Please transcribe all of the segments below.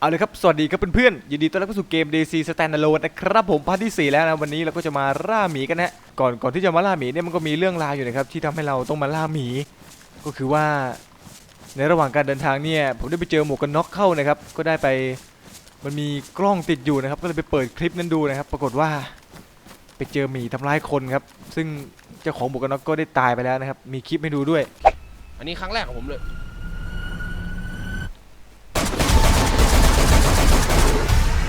เอาเลยครับ สวัสดีครับเพื่อนๆ ยินดีต้อนรับเข้าสู่เกม DC Standalone นะครับผมพาร์ทที่ 4 แล้วนะ วันนี้เราก็จะมาล่าหมีกันนะ ก่อนก่อนที่จะมาล่าหมีเนี่ยมันก็มีเรื่องราวอยู่นะครับ ที่ทำให้เราต้องมาล่าหมี ก็คือว่า ในระหว่างการเดินทางเนี่ย ผมได้ไปเจอหมวกกันน็อกเข้านะครับ ก็ได้ไป มันมีกล้องติดอยู่นะครับ ก็เลยไปเปิดคลิปนั้นดูนะครับ ปรากฏว่า ไปเจอหมีทำร้ายคนครับ ซึ่งเจ้าของหมวกกันน็อกก็ได้ตายไปแล้วนะครับ มีคลิปให้ดูด้วย อันนี้ครั้งแรกของผมเลย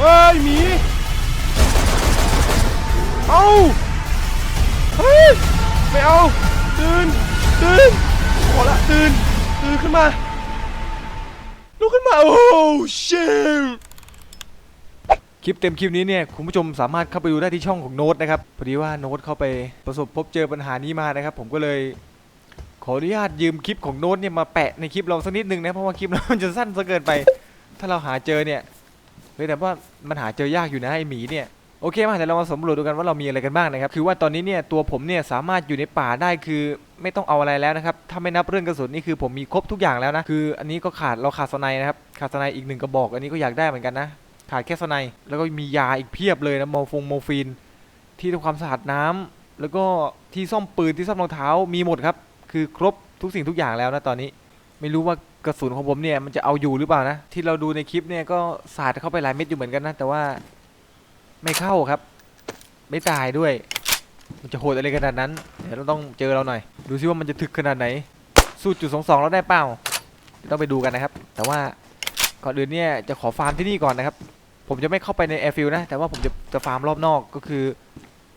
เฮ้ ยหมี เอาเฮ้ยไม่เอา ตื่น ตื่นพอละตื่น ตื่นขึ้นมา ลุกขึ้นมา โอ้เชมคลิปเต็มคลิปนี้เนี่ยคุณผู้ชมสามารถเข้าไปดูได้ที่ช่องของโน้ตนะครับพอดีว่าโน้ตเข้าไปประสบพบเจอปัญหานี้มานะครับ ผมก็เลยขออนุญาตยืมคลิปของโน้ตเนี่ยมาแปะในคลิปเราสักนิดนึงนะเพราะว่าคลิปเรามันจะสั้นซะเกินไป ถ้าเราหาเจอเนี่ย เฮ้ยแต่ว่ามันหาเจอยากอยู่นะไอหมีเนี่ยโอเคมาเดี๋ยวเรามาสำรวจดูกันว่าเรามีอะไรกันบ้างนะครับคือว่าตอนนี้เนี่ยตัวผมเนี่ยสามารถอยู่ในป่าได้คือไม่ต้องเอาอะไรแล้วนะครับถ้าไม่นับเรื่องกระสุนนี่คือผมมีครบทุกอย่างแล้วนะคืออันนี้ก็ขาดเราขาดสไนนะครับขาดสไนอีกหนึ่งกระบอก อันนี้ก็อยากได้เหมือนกันนะขาดแค่สไนแล้วก็มียาอีกเพียบเลยนะโมฟงโมฟีน ที่ทำความสะอาดน้ำแล้วก็ที่ซ่อมปืนที่ซ่อมรองเท้ามีหมดครับคือครบทุกสิ่งทุกอย่างแล้วนะตอนนี้ ไม่รู้ว่ากระสุนของผมเนี่ยมันจะเอาอยู่หรือเปล่านะ ที่เราดูในคลิปเนี่ยก็สาดเข้าไปหลายเม็ดอยู่เหมือนกันนะ แต่ว่าไม่เข้าครับ ไม่ตายด้วย มันจะโหดอะไรขนาดนั้น เดี๋ยวเราต้องเจอเราหน่อย ดูซิว่ามันจะถึกขนาดไหน สู้จุดสองสองเราได้เปล่าต้องไปดูกันนะครับ แต่ว่าก่อนอื่นเนี่ยจะขอฟาร์มที่นี่ก่อนนะครับ ผมจะไม่เข้าไปในแอร์ฟิลนะ แต่ว่าผมจะจะฟาร์มรอบนอกก็คือ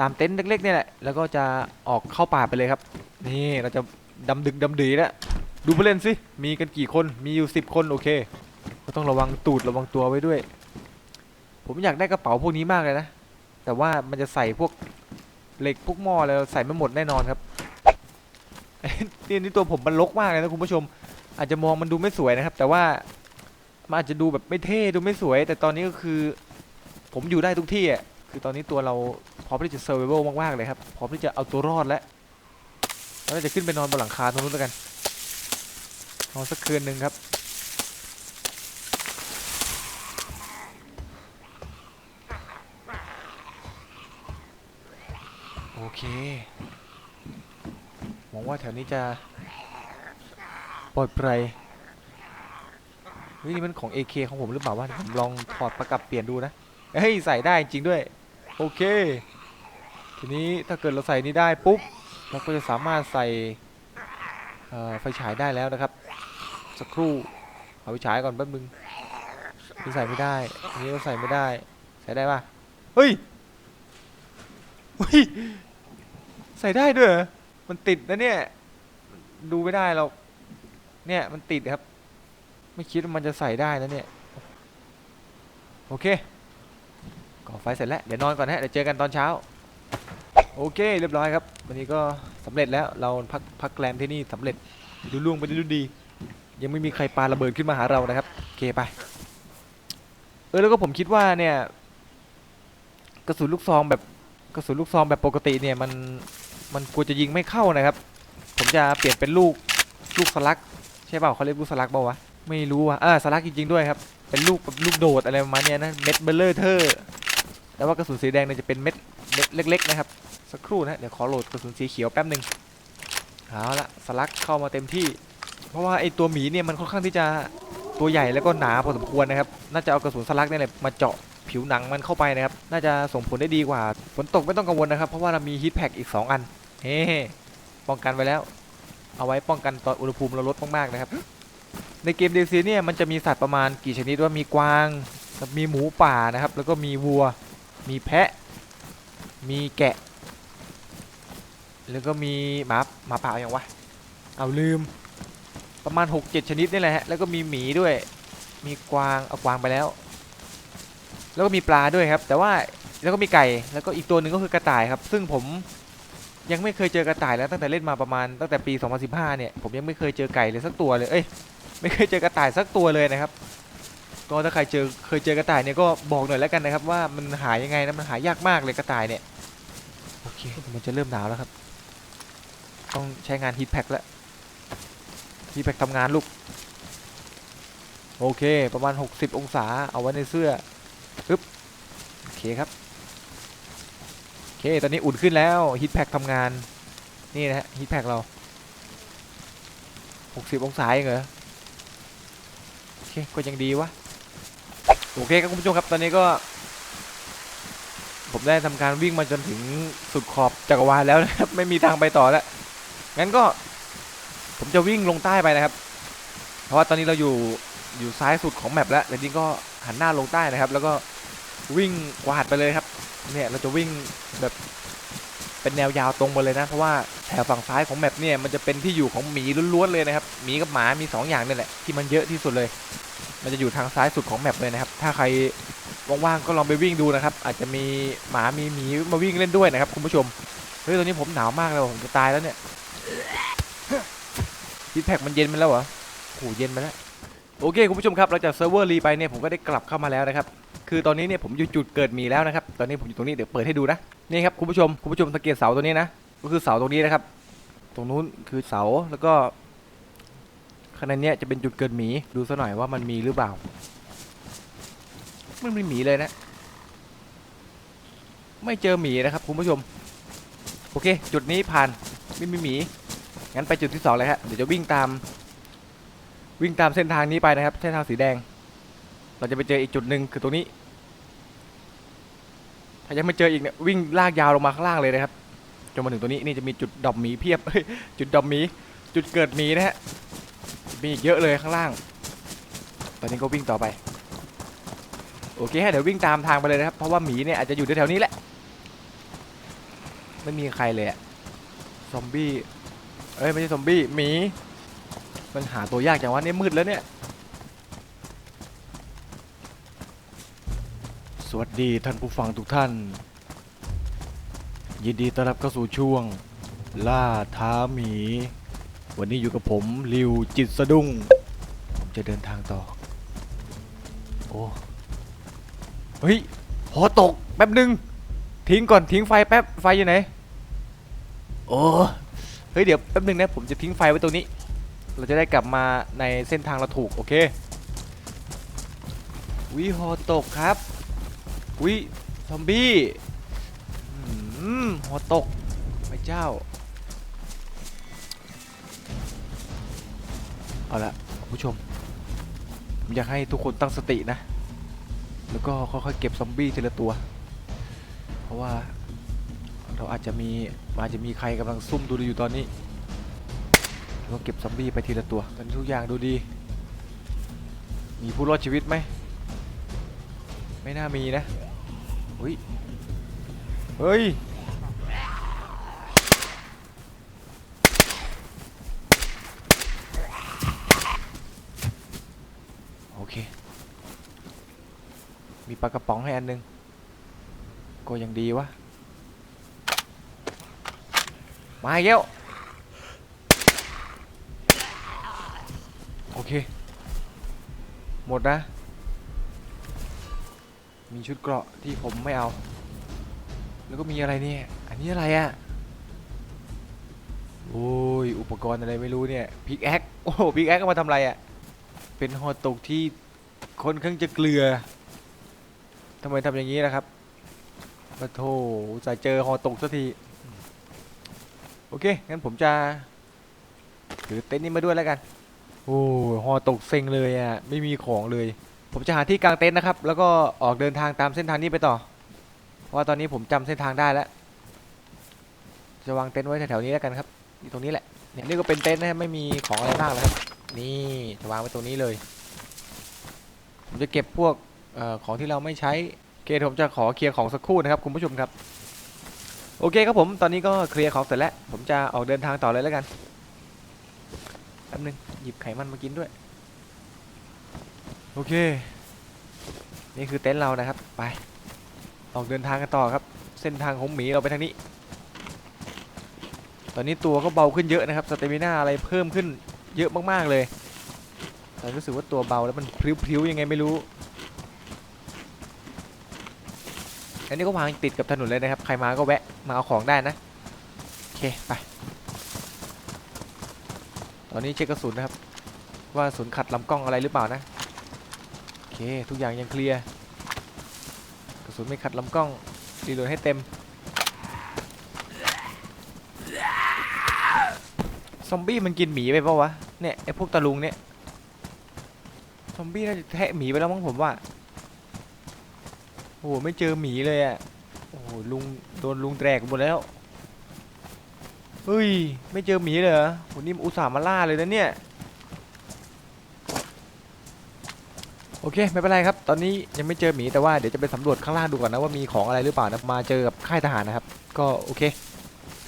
ตามเต็นท์เล็กๆเนี่ยแหละ แล้วก็จะออกเข้าป่าไปเลยครับ นี่เราจะดำดึกดำดีแล้ว ดูผู้เล่นสิ มีกันกี่คน มีอยู่สิบคนโอเค ก็ต้องระวังตูดระวังตัวไว้ด้วย ผมอยากได้กระเป๋าพวกนี้มากเลยนะ แต่ว่ามันจะใส่พวกเหล็กพวกหม้ออะไรใส่ไม่หมดแน่นอนครับนี่นี่ตัวผมมันลกมากเลยนะคุณผู้ชม อาจจะมองมันดูไม่สวยนะครับ แต่ว่ามันอาจจะดูแบบไม่เท่ดูไม่สวย แต่ตอนนี้ก็คือ ผมอยู่ได้ทุกที่อะคือตอนนี้ตัวเราพร้อมที่จะเซอร์ไวเวลมากๆเลยครับพร้อมที่จะเอาตัวรอดแล้วแล้วเราจะขึ้นไปนอนบนหลังคาตรงนู้นแล้วกัน นอนสักคืนหนึ่งครับ โอเคหวังว่าแถวนี้จะปลอดภัยนี่มันของ AK ของผมหรือเปล่าวะเดี๋ยวผมลองถอดประกับเปลี่ยนดูนะ เฮ้ย ใส่ได้จริงด้วย โอเค ทีนี้ถ้าเกิดเราใส่นี้ได้ปุ๊บ เราก็จะสามารถใส่ไฟฉายได้แล้วนะครับ สักครู่ เอาไปฉายก่อนแป๊บนึงนี่ใส่ไม่ได้อันนี้ก็ใส่ไม่ได้ ใส่ได้ปะเฮ้ย เฮ้ย ใส่ได้ด้วย มันติดนะเนี่ย ดูไม่ได้เราเนี่ยมันติดครับ ไม่คิดว่ามันจะใส่ได้นะเนี่ย โอเคก่อไฟเสร็จแล้ว เดี๋ยวนอนก่อนฮะ เดี๋ยวเจอกันตอนเช้า โอเค เรียบร้อยครับ วันนี้ก็สำเร็จแล้ว เราพักพักแรมที่นี่สำเร็จ ดูล่วงไปได้ดูดี ยังไม่มีใครปาระเบิดขึ้นมาหาเรานะครับโอเคไป เออแล้วก็ผมคิดว่าเนี่ย กระสุนลูกซองแบบกระสุนลูกซองแบบปกติเนี่ยมันมันควรจะยิงไม่เข้านะครับ ผมจะเปลี่ยนเป็นลูกลูกสลักใช่เปล่าเขาเรียกลูกสลักเปล่าวะไม่รู้อะอ่าสลักจริงๆด้วยครับเป็นลูกแบบลูกโดดอะไรประมาณนี้นะเม็ดเบลเลอร์เทอแต่ว่ากระสุนสีแดงเนี่ยจะเป็นเม็ดเม็ดเล็ก ๆ นะครับ สักครู่นะเดี๋ยวขอโหลดกระสุนสีเขียวแป๊บหนึ่งเอาละสลักเข้ามาเต็มที่ เพราะว่าไอตัวหมีเนี่ยมันค่อนข้างที่จะตัวใหญ่แล้วก็หนาพอสมควรนะครับ น่าจะเอากระสุนสลักเนี่ยแหละมาเจาะผิวหนังมันเข้าไปนะครับ น่าจะส่งผลได้ดีกว่า ฝนตกไม่ต้องกังวลนะครับ เพราะว่าเรามีฮีทแพ็กอีก 2 อัน เฮ้ป้องกันไว้แล้ว เอาไว้ป้องกันตอนอุณหภูมิเราลดมากๆนะครับ ในเกมเดซีเนี่ยมันจะมีสัตว์ประมาณกี่ชนิดว่ามีกวาง มีหมูป่านะครับ แล้วก็มีวัว มีแพะ มีแกะ แล้วก็มีหมาหมาป่าอย่างวะ เอาลืม ประมาณ 6-7 ชนิดนี่แหละฮะแล้วก็มีหมีด้วย มีกวางเอากวางไปแล้ว แล้วก็มีปลาด้วยครับ แต่ว่าแล้วก็มีไก่แล้วก็อีกตัวหนึ่งก็คือกระต่ายครับ ซึ่งผมยังไม่เคยเจอกระต่ายแล้วตั้งแต่เล่นมาประมาณตั้งแต่ปี 2015 เนี่ยผมยังไม่เคยเจอไก่เลยสักตัวเลยเอ้ยไม่เคยเจอกระต่ายสักตัวเลยนะครับ ก็ถ้าใครเจอเคยเจอกระต่ายเนี่ยก็บอกหน่อยแล้วกันนะครับ ว่ามันหายยังไงนะมันหายากมากเลยกระต่ายเนี่ยโอเคมันจะเริ่มหนาวแล้วครับ ต้องใช้งานฮีทแพ็กแล้ว ทแพ็กทำงานลูก โอเค ประมาณ 60 องศาเอาไว้ในเสื้อปึ๊บโอเคครับ โอเค ตอนนี้อุ่นขึ้นแล้วฮีทแพ็กทำงาน นี่นะฮะฮีทแพ็กเรา 60 องศาเองเหรอ โอเค ก็ยังดีวะ โอเคครับคุณผู้ชมครับตอนนี้ก็ผมได้ทำการวิ่งมาจนถึงสุดขอบจักรวาลแล้วนะครับ ไม่มีทางไปต่อแล้ว งั้นก็ ผมจะวิ่งลงใต้ไปนะครับ เพราะว่าตอนนี้เราอยู่อยู่ซ้ายสุดของแมปแล้วแต่จริงก็หันหน้าลงใต้นะครับ แล้วก็วิ่งกวาดไปเลยครับ เนี่ยเราจะวิ่งแบบเป็นแนวยาวตรงมาเลยนะ เพราะว่าแถวฝั่งซ้ายของแมปเนี่ยมันจะเป็นที่อยู่ของหมีล้วนๆเลยนะครับหมีกับหมามีสองอย่างนี่แหละที่มันเยอะที่สุดเลย มันจะอยู่ทางซ้ายสุดของแมปเลยนะครับ ถ้าใครว่างๆก็ลองไปวิ่งดูนะครับ อาจจะมีหมามีหมีมาวิ่งเล่นด้วยนะครับคุณผู้ชมเฮ้ยตอนนี้ผมหนาวมากเลยผมจะตายแล้วเนี่ย พิษแพ็กมันเย็นไปแล้วเหรอโอ้โหเย็นไปแล้วโอเคคุณผู้ชมครับหลังจากเซิร์ฟเวอร์รีไปเนี่ยผมก็ได้กลับเข้ามาแล้วนะครับคือตอนนี้เนี่ยผมอยู่จุดเกิดมีแล้วนะครับตอนนี้ผมอยู่ตรงนี้เดี๋ยวเปิดให้ดูนะนี่ครับคุณผู้ชมคุณผู้ชมสังเกตเสาตัวนี้นะก็คือเสาตรงนี้นะครับ ตรงนู้นคือเสาแล้วก็ข้างในเนี้ยจะเป็นจุดเกิดหมีดูซะหน่อยว่ามันมีหรือเปล่ามันไม่มีหมีเลยนะ ไม่เจอหมีนะครับคุณผู้ชม โอเค จุดนี้ผ่านไม่มีหมี งั้นไปจุดที่สองเลยฮะเดี๋ยวจะวิ่งตาม วิ่งตามเส้นทางนี้ไปนะครับ เส้นทางสีแดง เราจะไปเจออีกจุดหนึ่งคือตรงนี้ ถ้ายังไม่เจออีกเนี่ยวิ่งลากยาวลงมาข้างล่างเลยนะครับจนมาถึงตัวนี้นี่จะมีจุดดอกหมีเพียบจุดดอกหมีจุดเกิดหมีนะฮะมีอีกเยอะเลยข้างล่าง ตอนนี้ก็วิ่งต่อไป โอเคฮะเดี๋ยววิ่งตามทางไปเลยนะครับ เพราะว่าหมีเนี่ยอาจจะอยู่แถวๆนี้แหละ ไม่มีใครเลยอะซอมบี้ เอ้ยไม่ใช่ซอมบี้หมีมันหาตัวยากจังวะเนี่ยมืดแล้วเนี่ย สวัสดีท่านผู้ฟังทุกท่าน ยินดีต้อนรับเข้าสู่ช่วง ล่าท้าหมี วันนี้อยู่กับผมริวจิตสะดุ้งผมจะเดินทางต่อ โอ้เฮ้ยหอตกแป๊บหนึ่งทิ้งก่อนทิ้งไฟแป๊บไฟอยู่ไหนโอ้ ฮ้ยเดี๋ยวแป๊บนึงนะผมจะทิ้งไฟไว้ตรงนี้ เราจะได้กลับมาในเส้นทางเราถูกโอเควิหอตกครับวิซอมบี้หอตกพระเจ้าเอาละผู้ชมผมอยากให้ทุกคนตั้งสตินะ แล้วก็ค่อยๆเก็บซอมบี้ทีละตัว เพราะว่า เราอาจจะมีอาจจะมีใครกำลังซุ่มดูอยู่ตอนนี้เราเก็บซอมบี้ไปทีละตัวตอนนี้ทุกอย่างดูดี มีผู้รอดชีวิตไหม ไม่น่ามีนะเฮ้ยเฮ้ยโอเค มีปลากระป๋องให้อันหนึงก็ยังดีวะ มาอีกแล้วโอเค หมดนะ มีชุดเกราะที่ผมไม่เอา แล้วก็มีอะไรเนี่ย อันนี้อะไรอะโอ้ย อุปกรณ์อะไรไม่รู้เนี่ย พิกแอค โอ้พิกแอคเอามาทำอะไรอะเป็นหอตกที่ค่อนข้างจะเกลือ ทำไมทำอย่างนี้นะครับปะโถจะเจอหอตกสักที เค งั้นผมจะถือเต็นท์นี้มาด้วยแล้วกัน โอ้หอตกเซ็งเลยอะ ไม่มีของเลย ผมจะหาที่กางเต็นท์นะครับ แล้วก็ออกเดินทางตามเส้นทางนี้ไปต่อ เพราะว่าตอนนี้ผมจำเส้นทางได้แล้ว จะวางเต็นท์ไว้แถวๆนี้แล้วกันครับนี่ตรงนี้แหละ เนี่ยนี่ก็เป็นเต็นท์นะไม่มีของอะไรมากเลยครับ นี่จะวางไว้ตรงนี้เลย ผมจะเก็บพวกออของที่เราไม่ใช้โอเคผมจะขอเคลียร์ของสักครู่นะครับคุณผู้ชมครับ โอเคครับผมตอนนี้ก็เคลียร์ของเสร็จแล้ว ผมจะออกเดินทางต่อเลยแล้วกันแป๊บนึงหยิบไขมันมากินด้วย โอเค นี่คือเต็นท์เรานะครับไป ออกเดินทางกันต่อครับ เส้นทางของหมีเราไปทางนี้ ตอนนี้ตัวก็เบาขึ้นเยอะนะครับสเตมิน่าอะไรเพิ่มขึ้นเยอะมากๆเลยแต่รู้สึกว่าตัวเบาแล้วมันพริ้วๆยังไงไม่รู้ อันนี้ก็วางติดกับถนนเลยนะครับ ใครมาก็แวะมาเอาของได้นะ โอเค ไป ตอนนี้เช็คกระสุนนะครับ ว่ากระสุนขัดลำกล้องอะไรหรือเปล่านะ โอเค ทุกอย่างยังเคลียร์กระสุนไม่ขัดลำกล้องรีโหลดให้เต็ม ซอมบี้มันกินหมีไปเปล่าวะ เนี่ยไอพวกตะลุงเนี่ย ซอมบี้น่าจะแทะหมีไปแล้วมั้งผมว่า หไม่เจอหมีเลยอะ โอ้โหลุงโดนลุงแตกหมดแล้ว เฮ้ย ไม่เจอหมีเลยเหรอโหนี่อุตส่าห์มาล่าเลยนะเนี่ย โอเคไม่เป็นไรครับ ตอนนี้ยังไม่เจอหมีแต่ว่าเดี๋ยวจะไปสำรวจข้างล่างดูก่อนนะว่ามีของอะไรหรือเปล่านะ มาเจอกับค่ายทหารนะครับ ก็โอเค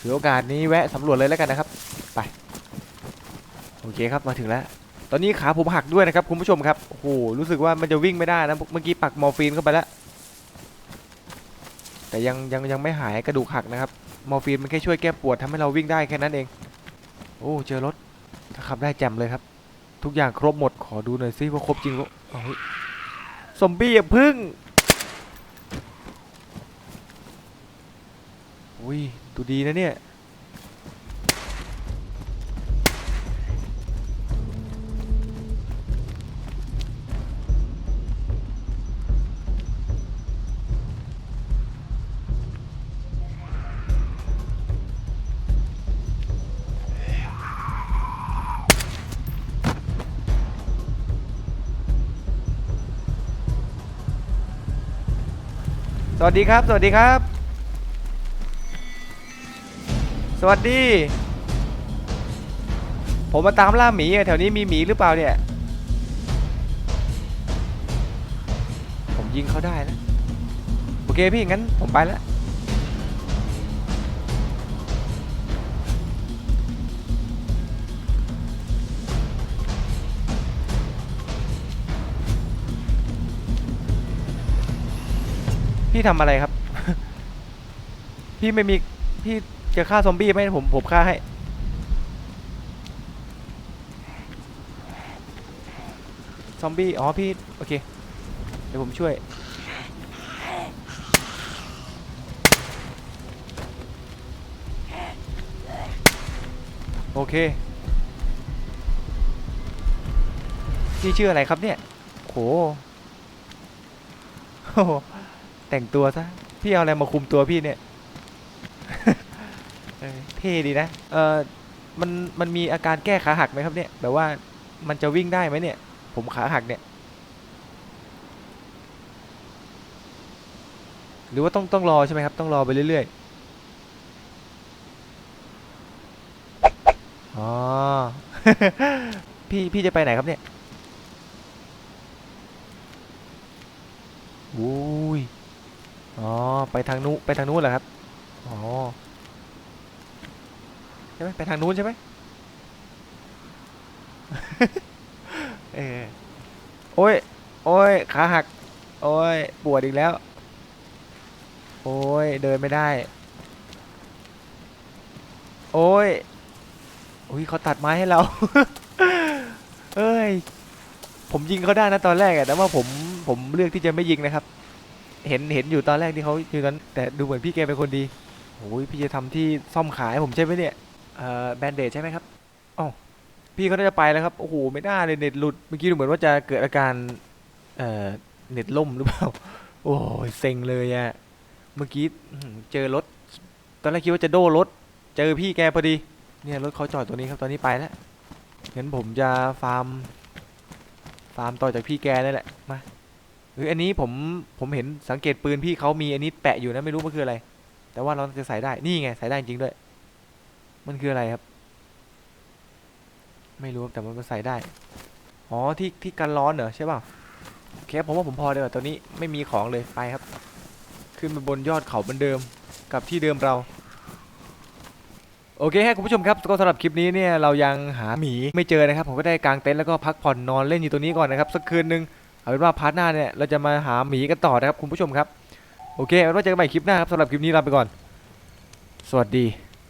ถือโอกาสนี้แวะสำรวจเลยแล้วกันนะครับ ไป โอเคครับมาถึงแล้วตอนนี้ขาผมหักด้วยนะครับคุณผู้ชมครับ โอ้โห รู้สึกว่ามันจะวิ่งไม่ได้นะ เมื่อกี้ปักมอร์ฟีนเข้าไปแล้ว แต่ยังยังยังไม่หายกระดูกหักนะครับ มอร์ฟีนมันแค่ช่วยแก้ปวดทำให้เราวิ่งได้แค่นั้นเอง โอ้เจอรถถ้าขับได้แจ่มเลยครับ ทุกอย่างครบหมดขอดูหน่อยซิว่าครบจริงหรือเปล่าซอมบี้อย่าพึ่งอุ้ยดูดีนะเนี่ย สวัสดีครับ สวัสดีครับ สวัสดี ผมมาตามล่าหมีอะแถวนี้มีหมีหรือเปล่าเนี่ย ผมยิงเขาได้นะโอเคพี่งั้นผมไปแล้ว พี่ทำอะไรครับ พี่ไม่มี พี่จะฆ่าซอมบี้ไหมผมผมฆ่าให้ ซอมบี้ อ๋อ พี่ โอเค เดี๋ยวผมช่วย โอเค พี่ชื่ออะไรครับเนี่ย โหโห แต่งตัวซะ พี่เอาอะไรมาคุมตัวพี่เนี่ย เท่ดีนะ เออมัน มันมีอาการแก้ขาหักไหมครับเนี่ย แบบว่ามันจะวิ่งได้ไหมเนี่ย ผมขาหักเนี่ย หรือว่าต้อง ต้องรอใช่ไหมครับ ต้องรอไปเรื่อยๆ อ๋อ พี่ พี่จะไปไหนครับเนี่ยอุ้ อ๋อ ไปทางนู้ไปทางนู้นเหรอครับ อ๋อ ใช่ไหมไปทางนู้นใช่ไหมเออโอ้ย โอ้ย ขาหัก โอ้ย ปวดอีกแล้ว โอ้ย เดินไม่ได้ โอ้ย อุ้ยเขาตัดไม้ให้เรา เอ้ย ผมยิงเขาได้นะตอนแรกอะแต่ว่าผม ผมเลือกที่จะไม่ยิงนะครับ เห็นเห็นอยู่ตอนแรกที่เขาอยู่นั้นแต่ดูเหมือนพี่แกเป็นคนดีโอ้ยพี่จะทำที่ซ่อมขายให้ผมใช่ไหมเนี่ยเอ่อแบนเดดใช่ไหมครับอ๋อพี่เขาจะไปแล้วครับโอ้โหไม่ได้เลยเน็ตหลุดเมื่อกี้ดูเหมือนว่าจะเกิดอาการเอ่อเน็ตล่มหรือเปล่าโอ้ยเซ็งเลยอะเมื่อกี้เจอรถตอนแรกคิดว่าจะโดรถ เจอพี่แกพอดี เนี่ยรถเขาจอดตรงนี้ครับตอนนี้ไปแล้วงั้นผมจะฟาร์ม ฟาร์มต่อจากพี่แกนี่นแหละมา เฮ้ยอันนี้ผมผมเห็นสังเกตปืนพี่เขามีอันนี้แปะอยู่นะไม่รู้มันคืออะไร แต่ว่าเราจะใส่ได้นี่ไงใส่ได้จริงด้วย มันคืออะไรครับ ไม่รู้แต่มันใส่ได้อ๋อที่ที่กันร้อนเหรอใช่ป่ะโอเคผมว่าผมพอเดี๋ยวตัวนี้ไม่มีของเลยไปครับ ขึ้นไปบนยอดเขาเหมือนเดิมกับที่เดิมเราโอเคฮะคุณผู้ชมครับก็สำหรับคลิปนี้เนี่ยเรายังหาหมีไม่เจอนะครับ ผมก็ได้กางเต็นท์แล้วก็พักผ่อนนอนเล่นอยู่ตรงนี้ก่อนนะครับสักคืนนึง เอาเป็นว่าพาร์ทหน้าเนี่ยเราจะมาหาหมีกันต่อนะครับคุณผู้ชมครับ โอเคเอาเป็นว่าเจอกันใหม่คลิปหน้าครับสำหรับคลิปนี้ลาไปก่อน สวัสดี